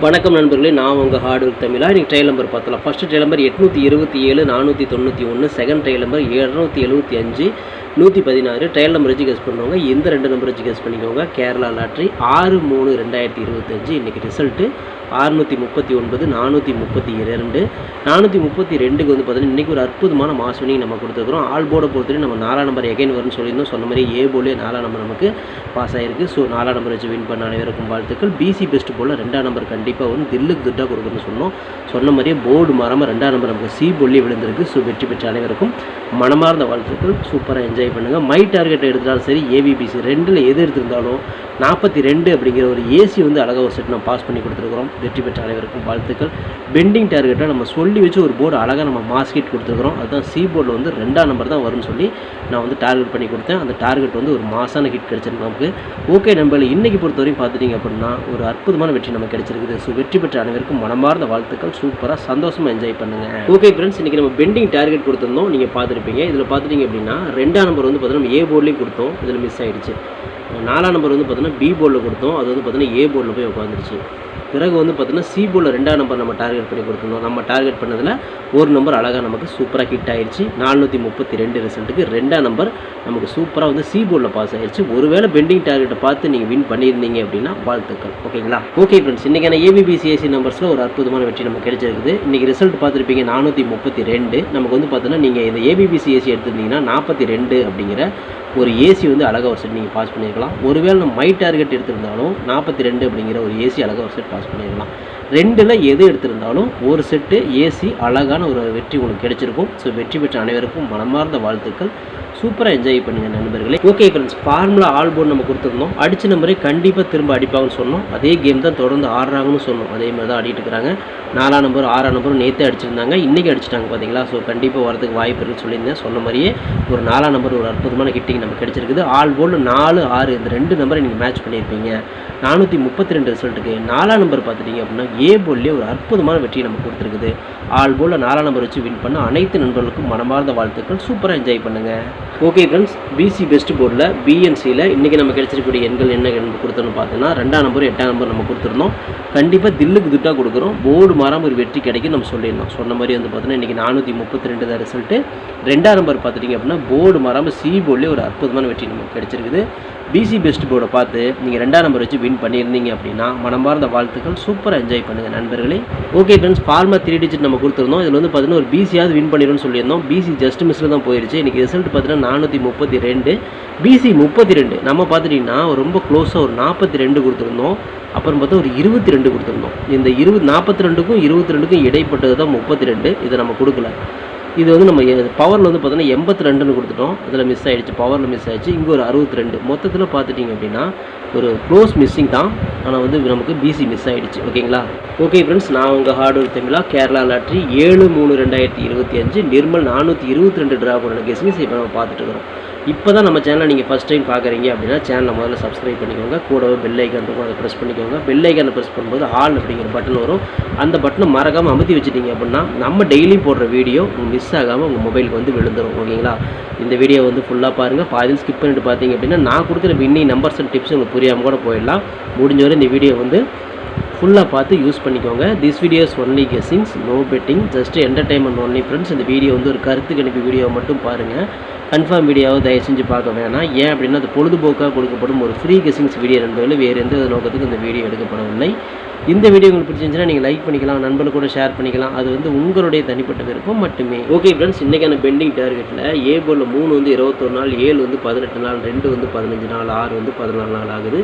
வணக்கம் நண்பர்களே நான் உங்கள் ஹார்ட் ஒர்க் தமிழா. இன்றைக்கி ட்ரையல் நம்பர் பார்த்தலாம் ஃபஸ்ட்டு ட்ரையல் நம்பர் எட்நூற்றி இருபத்தி ஏழு நானூற்றி தொண்ணூற்றி ஒன்று செகண்ட் ட்ரையல் நம்பர் இரநூத்தி எழுபத்தி அஞ்சு நூற்றி பதினாறு ட்ரையல் நம்பர் வச்சு கெஸ் பண்ணுவாங்க இந்த ரெண்டு நம்பர் வச்சு கெஸ் பண்ணிக்கோங்க. கேரளா லாட்ரி ஆறு மூணு ரெண்டாயிரத்தி இருபத்தஞ்சு இன்றைக்கி ரிசல்ட்டு அறுநூற்றி முப்பத்தி ஒன்பது நானூற்றி முப்பத்தி இரண்டு. நானூற்றி முப்பத்தி ரெண்டுக்கு வந்து பார்த்தீங்கன்னா இன்றைக்கி ஒரு அற்புதமான மாஸ் நம்ம கொடுத்துருக்குறோம். ஆல் போர்டை பொறுத்தவரை நம்ம நாலாம் நம்பர் எகைன் வரும்னு சொல்லியிருந்தோம். சொன்ன மாதிரி ஏ போலே நாலாம் நம்பர் நமக்கு பாஸ் ஆகிருக்கு ஸோ நாலாம் நம்பர் வச்சு வின் பண்ண அனைவருக்கும் வாழ்த்துக்கள். பிசி பெஸ்ட் போல் ரெண்டாம் நம்பர் கண்டிப்பாக வந்து தில்லுக்கு துட்டாக கொடுக்குறேன்னு சொன்னோம். சொன்ன மாதிரியே போர்டு மாறாமல் ரெண்டாம் நம்பர் நமக்கு சி பொல்லி விழுந்திருக்கு. ஸோ வெற்றி பெற்ற அனைவருக்கும் மனமார்ந்த வாழ்த்துக்கள். சூப்பராக என்ஜாய் பண்ணுங்கள் மை டார்கெட் எடுத்தாலும் சரி ஏவிபிசி ரெண்டில் எது எடுத்திருந்தாலும் நாற்பத்தி ரெண்டு அப்படிங்கிற ஒரு ஏசி வந்து அழகாக ஒரு செட் நம்ம பாஸ் பண்ணி கொடுத்துருக்குறோம். வெற்றி பெற்ற அனைவருக்கும் வாழ்த்துக்கள். பெண்டிங் டார்கெட்டை நம்ம சொல்லி வச்சு ஒரு போர்டு அழகாக நம்ம மாஸ்கெட் கொடுத்துருக்குறோம். அதுதான் சி போர்டில் வந்து ரெண்டாம் நம்பர் தான் வரும்னு சொல்லி நான் வந்து டார்கெட் பண்ணி கொடுத்தேன். அந்த டார்கெட் வந்து ஒரு மாசான ஹிட் கிடச்சிருக்கு நமக்கு. ஓகே நம்பர்கள் இன்றைக்கி பொறுத்தவரையும் பார்த்துட்டிங்க அப்படின்னா ஒரு அற்புதமான வெற்றி நமக்கு கிடைச்சிருக்குது. ஸோ வெற்றி பெற்ற அனைவருக்கும் மனமார்ந்த வாழ்த்துக்கள். சூப்பராக சந்தோஷமாக என்ஜாய் பண்ணுங்கள் ஓகே ஃப்ரெண்ட்ஸ் இன்றைக்கி நம்ம பெண்டிங் டார்கெட் கொடுத்துருந்தோம். நீங்கள் பார்த்துருப்பீங்க. இதில் பார்த்துட்டிங்க அப்படின்னா ரெண்டாம் நம்பர் வந்து பார்த்தீங்கன்னா ஏ போர்ட்லேயும் கொடுத்தோம். இதில் மிஸ் ஆயிடுச்சு. நாலாம் நம்பர் வந்து பார்த்தீங்கன்னா பி போர்டில் கொடுத்தோம். அது வந்து பார்த்தீங்கன்னா ஏ போர்டில் போய் உட்காந்துருச்சு பிறகு வந்து பார்த்தீங்கன்னா சி போர்டில் ரெண்டாம் நம்பர் நம்ம டார்கெட் பண்ணி கொடுத்துருந்தோம். நம்ம டார்கெட் பண்ணதில் ஒரு நம்பர் அழகாக நமக்கு சூப்பராக ஹிட் ஆயிடுச்சு நானூற்றி முப்பத்தி ரெண்டு ரிசல்ட்டுக்கு ரெண்டாம் நம்பர் நமக்கு சூப்பராக வந்து சி போர்டில் பாஸ் ஆயிடுச்சு ஒருவேளை பெண்டிங் டார்கெட்டை பார்த்து நீங்கள் வின் பண்ணியிருந்தீங்க அப்படின்னா வாழ்த்துக்கள். ஓகேங்களா ஓகே ஃப்ரெண்ட்ஸ் இன்றைக்கான ஏபிபிசிஎஸ்சி நம்பர்ஸில் ஒரு அற்புதமான வெற்றி நமக்கு கிடைச்சிருக்குது. இன்றைக்கி ரிசல்ட் பார்த்துருப்பீங்க நானூற்றி முப்பத்தி ரெண்டு நமக்கு வந்து பார்த்தீங்கன்னா நீங்கள் இந்த ஏபிபிசிஎஸ்சி எடுத்திருந்தீங்கன்னா நாற்பத்தி ரெண்டு அப்படிங்கிற ஒரு ஏசி வந்து அழகாக ஒரு செட் நீங்கள் பாஸ் பண்ணியிருக்கலாம் ஒருவேளை நம்ம மை டார்கெட் எடுத்திருந்தாலும் நாற்பத்தி ரெண்டு அப்படிங்கிற ஒரு ஏசி அழகாக ஒரு செட் பாஸ் பண்ணியிருக்கலாம் ரெண்டில் எது எடுத்திருந்தாலும் ஒரு செட்டு ஏசி அழகான ஒரு வெற்றி உங்களுக்கு கிடைச்சிருக்கும். ஸோ வெற்றி பெற்ற அனைவருக்கும் மனமார்ந்த வாழ்த்துக்கள். சூப்பராக என்ஜாய் பண்ணுங்கள் நண்பர்களே. Okay friends formula all board நம்ம கொடுத்துருந்தோம். அடித்த நம்பரே கண்டிப்பாக திரும்ப அடிப்பாங்கன்னு சொன்னோம். அதே கேம் தான் தொடர்ந்து ஆடுறாங்கன்னு சொன்னோம். அதே மாதிரி தான் ஆடிட்டு இருக்கிறாங்க நாலாம் நம்பர் ஆறாம் நம்பர் நேற்றே அடிச்சிருந்தாங்க. இன்றைக்கி அடிச்சிட்டாங்க பார்த்தீங்களா ஸோ கண்டிப்பாக வரதுக்கு வாய்ப்பு இருக்குன்னு சொல்லியிருந்தேன். சொன்ன மாதிரியே ஒரு நாலாம் நம்பர் ஒரு அற்புதமான கிட்டிங் நமக்கு கிடச்சிருக்குது. ஆல் நாலு ஆறு இந்த ரெண்டு நம்பரை நீங்கள் மேட்ச் பண்ணியிருப்பீங்க. நானூற்றி முப்பத்தி ரெண்டு ரிசல்ட்டுக்கு நாலாம் நம்பர் பார்த்துட்டிங்க அப்படின்னா ஏ போல்லே ஒரு அற்புதமான வெற்றியை நம்ம கொடுத்துருக்குது. ஆல் போலில் நாலாம் நம்பர் வச்சு வின் பண்ண அனைத்து நண்பர்களுக்கும் மனமார்ந்த வாழ்த்துக்கள். சூப்பராக என்ஜாய் பண்ணுங்கள் ஓகே ஃப்ரெண்ட்ஸ் பிசி பெஸ்ட் போர்டில் பிஎன்சியில் இன்றைக்கி நம்ம கிடைச்சிருக்கக்கூடிய எண்கள் என்ன நம்ம கொடுத்தோன்னு பார்த்தீங்கன்னா ரெண்டாம் நம்பர் எட்டாம் நம்பர் நம்ம கொடுத்துருந்தோம். கண்டிப்பாக தில்லுக்கு துட்டாக கொடுக்குறோம். போர்டு மாறாமல் ஒரு வெற்றி கிடைக்கும் நம்ம சொல்லியிருந்தோம். சொன்ன மாதிரி வந்து பார்த்தீங்கன்னா இன்றைக்கி நானூற்றி முப்பத்தி ரெண்டு தான் ரிசல்ட்டு ரெண்டாம் நம்பர் பார்த்துட்டிங்க அப்படின்னா போர்டு மாறாமல் சி போர்ட்லேயே ஒரு அற்புதமான வெற்றி நமக்கு கிடைச்சிருக்குது. பிசி பெஸ்ட் போர்டை பார்த்து நீங்கள் ரெண்டாம் நம்பர் வச்சு வின் பண்ணியிருந்தீங்க அப்படின்னா மனமார்ந்த வாழ்த்துக்கள். சூப்பராக என்ஜாய் பண்ணுங்கள் நண்பர்களே. Okay friends formula three digit நம்ம கொடுத்துருந்தோம். இதில் வந்து பார்த்தீங்கன்னா ஒரு பிசியாவது வின் பண்ணிடும்னு சொல்லியிருந்தோம். பிசி ஜஸ்ட் மிஸ்ஸில் தான் போயிருச்சு. இன்றைக்கி ரிசல்ட் பார்த்தீங்கன்னா நானூற்றி முப்பத்தி ரெண்டு. பிசி முப்பத்தி ரெண்டு. நம்ம பார்த்துட்டிங்கன்னா ரொம்ப க்ளோஸாக ஒரு நாற்பத்தி ரெண்டு கொடுத்துருந்தோம். அப்புறம் பார்த்தா ஒரு இருபத்தி ரெண்டு கொடுத்துருந்தோம். இந்த இருபது நாற்பத்தி ரெண்டுக்கும் இருபத்தி ரெண்டுக்கும் இடைப்பட்டது தான் முப்பத்தி ரெண்டு. இதை நம்ம கொடுக்கல. இது வந்து நம்ம பவரில் வந்து பார்த்தோன்னா எண்பத்தி ரெண்டுன்னு கொடுத்துட்டோம் அதில் மிஸ் ஆகிடுச்சு பவரில் மிஸ் ஆகிடுச்சு இங்கே ஒரு அறுபத்தி ரெண்டு மொத்தத்தில் பார்த்துட்டிங்க அப்படின்னா ஒரு க்ளோஸ் மிஸ்ஸிங் தான். ஆனால் வந்து நமக்கு பிசி மிஸ் ஆகிடுச்சு ஓகேங்களா? ஓகே ஃப்ரெண்ட்ஸ் நான் உங்கள் ஹார்ட் ஒர்க் தமிழா கேரளா லாட்ரி ஏழு மூணு ரெண்டாயிரத்தி இருபத்தி அஞ்சு நிர்மல் நானூற்றி இருபத்தி ரெண்டு ட்ரா பண்ண கெஸ்மிஸ் இப்போ நம்ம பார்த்துட்டு இருக்கிறோம். இப்போ தான் நம்ம சேனலை நீங்கள் ஃபஸ்ட் டைம் பார்க்குறீங்க அப்படின்னா சேனலை முதல்ல சப்ஸ்கிரைப் பண்ணிக்கோங்க. கூடவே பெல் ஐக்கான் இருக்கும் அதை ப்ரெஸ் பண்ணிக்கோங்க. பெல் ஐக்கானை ப்ரெஸ் பண்ணும்போது ஆல் அப்படிங்கிற பட்டன் வரும். அந்த பட்டனை மறக்காமல் அமுத்தி வச்சுட்டீங்க அப்படின்னா நம்ம டெய்லியும் போடுற வீடியோ மிஸ் ஆகாமல் உங்கள் மொபைலுக்கு வந்து விழுந்துரும். ஓகேங்களா இந்த வீடியோ வந்து ஃபுல்லாக பாருங்கள் பாதியில் ஸ்கிப் பண்ணிட்டு பார்த்தீங்க அப்படின்னா நான் கொடுக்குற வின்னி நம்பர்ஸ் அண்ட் டிப்ஸ் உங்களுக்கு புரியாமல் கூட போயிடலாம். முடிஞ்ச வரை இந்த வீடியோ வந்து ஃபுல்லாக பார்த்து யூஸ் பண்ணிக்கோங்க. This videos only guessings no betting just entertainment only friends இந்த வீடியோ வந்து ஒரு கருத்து கணிப்பு வீடியோ மட்டும் பாருங்கள் கன்ஃபார்ம் வீடியோவை தயவு செஞ்சு பார்க்க வேணாம். ஏன் அப்படின்னா அது பொழுதுபோக்காக கொடுக்கப்படும் ஒரு ஃப்ரீ கெஸ்ஸிங்ஸ் வீடியோ நண்பர்கள் வேறு எந்த நோக்கத்துக்கு இந்த வீடியோ எடுக்கப்படவில்லை. இந்த வீடியோ உங்களுக்கு பிடிச்சிருந்துச்சுன்னா நீங்கள் லைக் பண்ணிக்கலாம் நண்பர்கள் கூட ஷேர் பண்ணிக்கலாம். அது வந்து உங்களுடைய தனிப்பட்ட விருப்பம் மட்டுமே. ஓகே ஃப்ரெண்ட்ஸ் இன்றைக்கான பெண்டிங் டார்கெட்டில் ஏ போலில் மூணு வந்து இருபத்தொரு நாள் ஏழு வந்து பதினெட்டு நாள் ரெண்டு வந்து பதினஞ்சு நாள் ஆறு வந்து பதினாலு நாள் ஆகுது.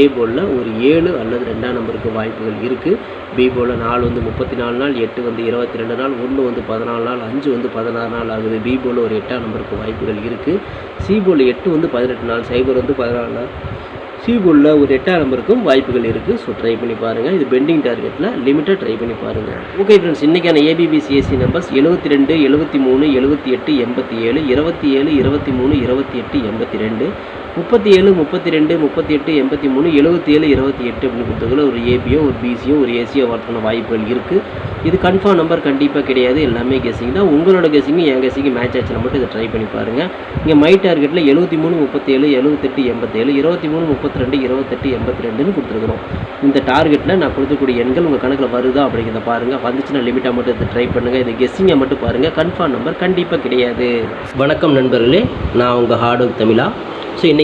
ஏ போலில் ஒரு ஏழு அல்லது ரெண்டாம் நம்பருக்கு வாய்ப்புகள் இருக்குது பி போலில் நாலு வந்து முப்பத்தி நாலு நாள் எட்டு வந்து இருபத்தி ரெண்டு நாள் ஒன்று வந்து பதினாலு நாள் அஞ்சு வந்து பதினாறு நாள் ஆகுது. பி போலில் ஒரு எட்டாம் நம்பருக்கு வாய்ப்புகள் இருக்குது சிபோலில் எட்டு வந்து பதினெட்டு நாள் சைபர் வந்து பதினாலு நாள். சிபுல்ல ஒரு எட்டாம் நம்பருக்கும் வாய்ப்புகள் இருக்குது ஸோ ட்ரை பண்ணி பாருங்கள் இது பெண்டிங் டார்கெட்டில் லிமிட்டாக ட்ரை பண்ணி பாருங்கள் ஓகே ஃப்ரெண்ட்ஸ் இன்றைக்கான ஏபிபிசிஎஸ்சி நம்பர்ஸ் எழுபத்தி ரெண்டு எழுபத்தி மூணு எழுபத்தி எட்டு எண்பத்தி ஏழு இருபத்தி ஏழு இருபத்தி மூணு இருபத்தி எட்டு எண்பத்தி ரெண்டு. முப்பத்தி ஏழு முப்பத்தி ரெண்டு முப்பத்தி எட்டு எண்பத்தி மூணு எழுபத்தி ஏழு இருபத்தி எட்டு அப்படின்னு கொடுத்ததுல ஒரு ஏபியோ ஒரு பிசியோ ஒரு ஏசியோ வரக்கான வாய்ப்புகள் இருக்குது இது கன்ஃபார்ம் நம்பர் கண்டிப்பாக கிடையாது. எல்லாமே கெஸிங் தான். உங்களோட கெஸிங்கும் என் கெஸிங்கு மேட்ச் ஆச்சுன்னா மட்டும் இதை ட்ரை பண்ணி பாருங்கள் இங்கே மை டார்கெட்டில் எழுபத்தி மூணு முப்பத்தேழு எழுபத்தெட்டு எண்பத்தேழு இருபத்தி மூணு முப்பத்தி ரெண்டு இருபத்தெட்டு எண்பத்தி ரெண்டுன்னு கொடுத்துருக்குறோம். இந்த டார்கெட்டில் நான் கொடுக்கக்கூடிய எண்கள் உங்கள் கணக்கில் வருதா அப்படிங்கிறத பாருங்கள் வந்துச்சுன்னா லிமிட்டாக மட்டும் இதை ட்ரை பண்ணுங்கள் இது கெஸ்ஸிங்கை மட்டும் பாருங்கள் கன்ஃபார்ம் நம்பர் கண்டிப்பாக கிடையாது. வணக்கம் நண்பர்களே. நான் உங்கள் ஹார்ட் ஒர்க் தமிழா. ஸோ இன்றைக்கி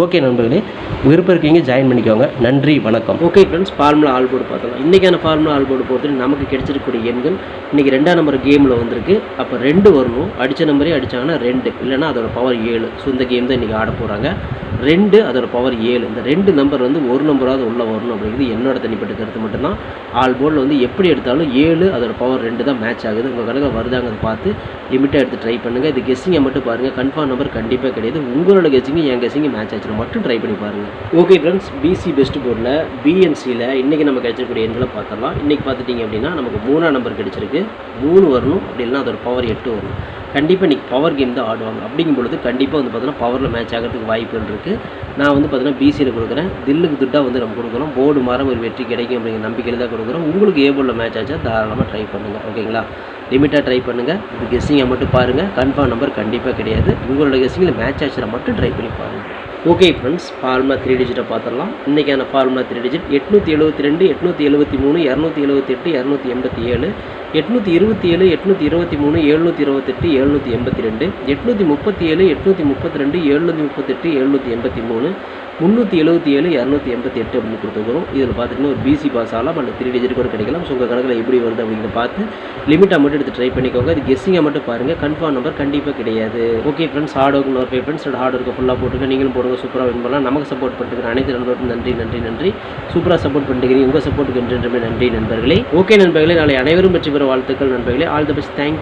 ஓகே நண்பர்களே விருப்பம் இருக்கீங்க ஜாயின் பண்ணிக்கோங்க. நன்றி வணக்கம். Okay friends formula all board பார்த்தோம் இன்றைக்கான ஃபார்முலா ஆல் போர்டு பொறுத்து நமக்கு கிடைச்சிருக்கக்கூடிய எண்கள் இன்றைக்கி ரெண்டாம் நம்பர் கேமில் வந்திருக்கு. அப்போ ரெண்டு வரணும். அடித்த நம்பரே அடித்தாங்கன்னா ரெண்டு இல்லைன்னா அதோட பவர் ஏழு. ஸோ இந்த கேம் தான் இன்றைக்கி ஆட போகிறாங்க ரெண்டு அதோட பவர் ஏழு. இந்த ரெண்டு நம்பர் வந்து ஒரு நம்பராவது உள்ளே வரணும் அப்படிங்கிறது என்னோட தனிப்பட்ட கருத்து மட்டும்தான். ஆல் போர்டில் வந்து எப்படி எடுத்தாலும் ஏழு அதோட பவர் ரெண்டு தான் மேட்ச் ஆகுது. உங்கள் கணக்கில் வருதாங்கிறத பார்த்து லிமிட்டாக எடுத்து ட்ரை பண்ணுங்கள் இது கெஸ்ஸிங்கை மட்டும் பாருங்கள் கன்ஃபார்ம் நம்பர் கண்டிப்பாக கிடையாது. உங்களோட கெஸ்ஸிங்கும் என் கெஸ்ஸிங்கும் மேட்ச் ஆச்சுன்னா மட்டும் ட்ரை பண்ணி பாருங்கள் ஓகே ஃப்ரெண்ட்ஸ் பிசி பெஸ்ட் போர்டில் பிஎன்சியில் இன்றைக்கி நம்ம கிடைச்சிருக்கக்கூடிய எண்களை பார்த்துடலாம். இன்றைக்கி பார்த்துட்டிங்க அப்படின்னா நமக்கு மூணாம் நம்பர் கிடச்சிருக்கு. மூணு வரணும் அப்படி இல்லைன்னா அதோட பவர் எட்டு வரணும். கண்டிப்பாக இன்றைக்கி பவர் கேம் தான் ஆடுவாங்க. அப்படிங்கும் பொழுது கண்டிப்பாக வந்து பார்த்தீங்கன்னா பவரில் மேட்ச் ஆகிறதுக்கு வாய்ப்புகள் இருக்குது நான் வந்து பார்த்தீங்கன்னா பிசியில் கொடுக்குறேன். தில்லுக்கு துட்டாக வந்து நம்ம கொடுக்குறோம். போர்டு மாற ஒரு வெற்றி கிடைக்கும் அப்படிங்கிற நம்பிக்கையில் தான் கொடுக்குறோம். உங்களுக்கு ஏ போர்டில் மேட்ச் ஆச்சா தாராளமாக ட்ரை பண்ணுங்கள் ஓகேங்களா லிமிட்டாக ட்ரை பண்ணுங்கள் இது கெஸ்ஸிங்கை மட்டும் பாருங்கள் கன்ஃபார்ம் நம்பர் கண்டிப்பாக கிடையாது. உங்களோட கெஸ்ஸிங்கில் மேட்ச் ஆச்சுனா மட்டும் ட்ரை பண்ணி பாருங்கள் ஓகே ஃப்ரெண்ட்ஸ் ஃபார்முலா த்ரீ டிஜிட்டை பார்த்துடலாம் இன்றைக்கான ஃபார்முலா த்ரீ டிஜிட் எட்நூற்றி எழுபத்தி ரெண்டு எட்நூற்றி எழுபத்தி மூணு இரநூத்தி எழுபத்தி எட்டு இரநூத்தி எண்பத்தி ஏழு எட்நூற்றி இருபத்தி ஏழு எட்நூற்றி இருபத்தி மூணு எழுநூற்றி இருபத்தெட்டு எழுநூற்றி எண்பத்தி ரெண்டு எட்நூற்றி முப்பத்தி ஏழு எட்நூற்றி முப்பத்தி ரெண்டு எழுநூற்றி முப்பத்தெட்டு எழுநூற்றி எண்பத்தி மூணு முந்நூற்றி எழுபத்தி ஏழு இரநூத்தி எண்பத்தி எட்டு அப்படின்னு கொடுத்துக்கிறோம் இதில் பார்த்துட்டிங்கன்னா ஒரு பிசி பாஸ் ஆகலாம் அந்த த்ரீ டிஜிட் கூட கிடைக்கலாம். ஸோ உங்கள் கணக்கில் எப்படி வருது அப்படின்னு பார்த்து லிமிட்டாக மட்டும் எடுத்து ட்ரை பண்ணிக்கோங்க. அது கெஸ்ஸிங்காக மட்டும் பாருங்கள் கன்ஃபார்ம் நம்பர் கண்டிப்பாக கிடையாது. ஓகே ஃப்ரெண்ட்ஸ் ஹார்ட் ஒர்க் ஒரு ஃப்ரெண்ட்ஸ் ஹார்ட் ஒர்க்கு ஃபுல்லாக போட்டுருங்க நீங்களும் போடுங்க. சூப்பராக வின் பண்ணலாம். நமக்கு சப்போர்ட் பண்ணுறதுக்கு அனைத்து நண்பர்களுக்கும் நன்றி நன்றி நன்றி. சூப்பராக சப்போர்ட் பண்ணுறீங்க உங்கள் சப்போர்ட்டுக்கு என்றென்றுமே நன்றி நண்பர்களே. ஓகே நண்பர்களே. நாளை அனைவரும் வெற்றி பெற வாழ்த்துக்கள் நண்பர்களே. All the best thank you